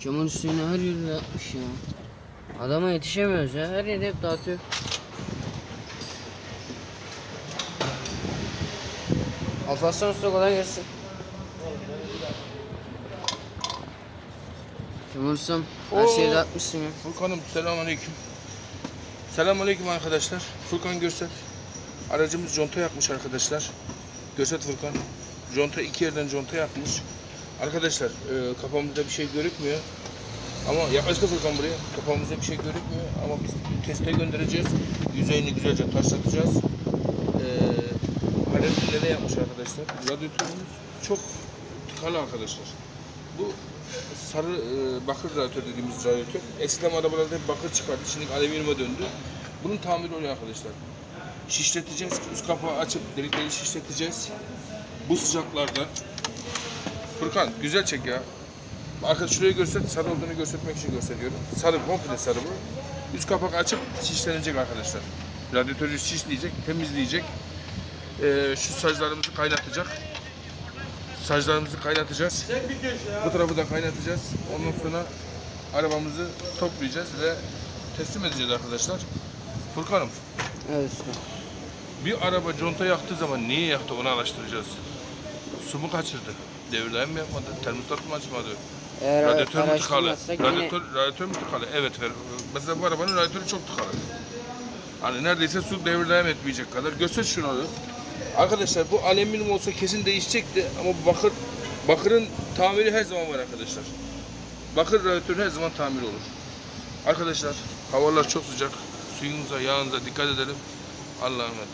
Camın üstüne her yeri yapmış ya. Adama yetişemiyoruz ya. Her yeri hep dağıtıyor. Alparslan Usta kolay gelsin. Kemal Ustam her şeyi dağıtmışsın ya. Furkan'ım selamünaleyküm. Selamünaleyküm arkadaşlar. Furkan Görsel. Aracımız conta yakmış arkadaşlar. Görsel Furkan. Conta iki yerden conta yakmış. Arkadaşlar e, kafamızda bir şey görükmüyor. Ama yaklaştı Furkan buraya. Kafamızda bir şey görükmüyor ama biz teste göndereceğiz. Yüzeyini güzelce taşlatacağız. E, Halil ne yapmış arkadaşlar? Radyatörümüz çok tıkalı arkadaşlar. Bu sarı e, bakır radyatör dediğimiz radyatör. Eskiden arabalarda hep bakır çıkardı. Şimdi alüminyuma döndü. Bunun tamiri oluyor arkadaşlar. Şişleteceğiz. Üst kapağı açıp delikleri şişleteceğiz. Bu sıcaklarda Furkan güzel çek ya. Arkadaş şurayı göster, sarı olduğunu göstermek için gösteriyorum. Sarı, komple sarı bu. Üst kapak açıp şişlenecek arkadaşlar. Radyatörü şişleyecek, temizleyecek. Ee, şu saclarımızı kaynatacak. Saclarımızı kaynatacağız. Bu tarafı da kaynatacağız. Ondan sonra arabamızı toplayacağız ve teslim edeceğiz arkadaşlar. Furkan'ım Evet bir araba conta yaktığı zaman niye yaktı onu araştıracağız. Su mu kaçırdı? Devirlen mi yapmadı? Termostat mı açmadı? Eğer Radyatör mü tıkalı? araştırmazsak yine Radyatör, radyatör mü tıkalı? Evet. ver- Mesela bu arabanın radyatörü çok tıkalı. Hani neredeyse su devirlem etmeyecek kadar. Göster şunu. Arkadaşlar bu alüminyum olsa kesin değişecekti ama bakır bakırın tamiri her zaman var arkadaşlar. Bakır radyatörü her zaman tamir olur. Arkadaşlar havalar çok sıcak. Suyunuza, yağınıza dikkat edelim. Allah'a emanet.